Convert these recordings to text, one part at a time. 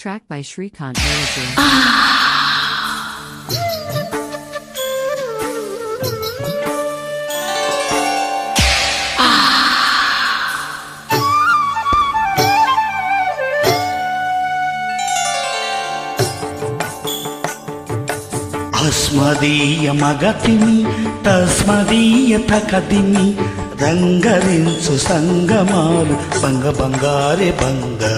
Track by Shrikant Araju. అస్మదీయ మగతిని తస్మదీయ తకదిని రంగరించు సంగమాలు బంగ బంగారే బంగా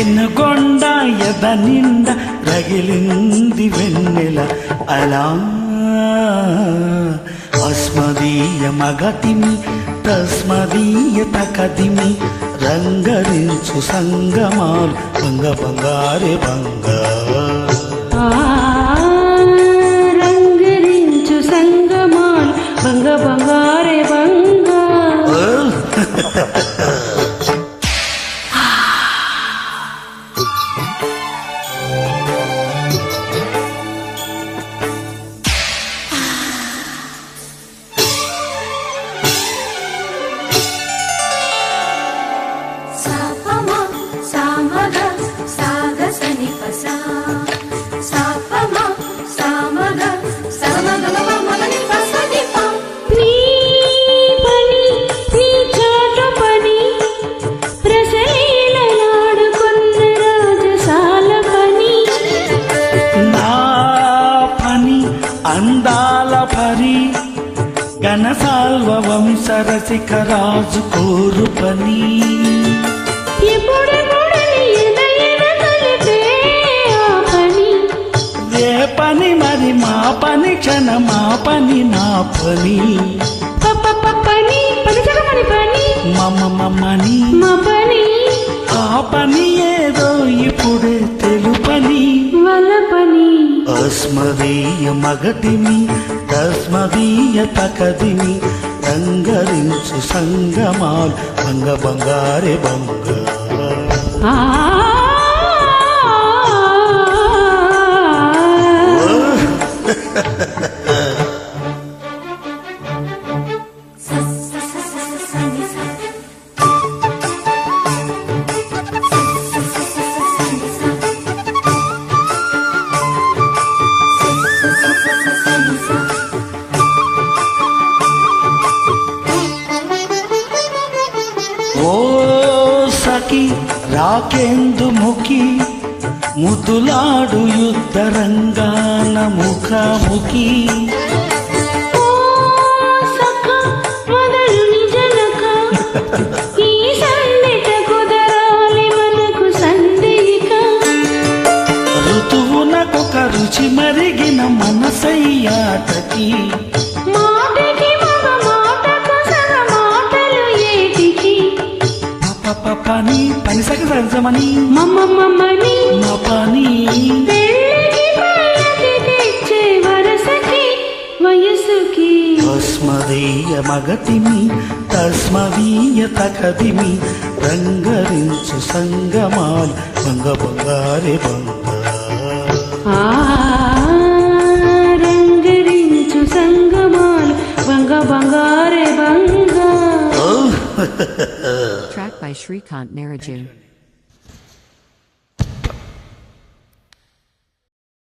వెన్నుకొండ ఎద నిండ రగిలింది వెన్నెల అలా. అస్మదీయ మగతిని తస్మదీయ తకదిమి రంగరించు సంగమాలు బంగ బంగారే బంగా. ఆ రంగరించు సంగమాల్ బంగ బంగారే బంగా. అందాల పరి ఘనసాల్వ వంశరసిక రాజు కోరు పని. ఏ పని మరి మా పని క్షణ మా పని నా పని. పప్ప పని. పని జగమని పని. మమ మమ్మని మా పని. ఆ పని ఏదో ఇప్పుడే తస్మదీయ మగటిని తస్మదీయ తకదిని రంగరించు సంగమాల్ బంగ బంగారే బంగా. ఓ సఖి రాకేందు ముఖి ముతులాడు యుద్ధ రంగాన ముఖాముఖి. మరిగిన మనసయ్యాటకి పని పని సగ మమ్మమ్మని మా పని. తస్మదీయ మగతిమి తస్మదీయ తకదిమి రంగరించు సంగమాల్ బంగ బంగారే బంగా రంగరించు సంగమాలు బంగ బంగారే బంగా ఓ Track by Shrikant Naraju.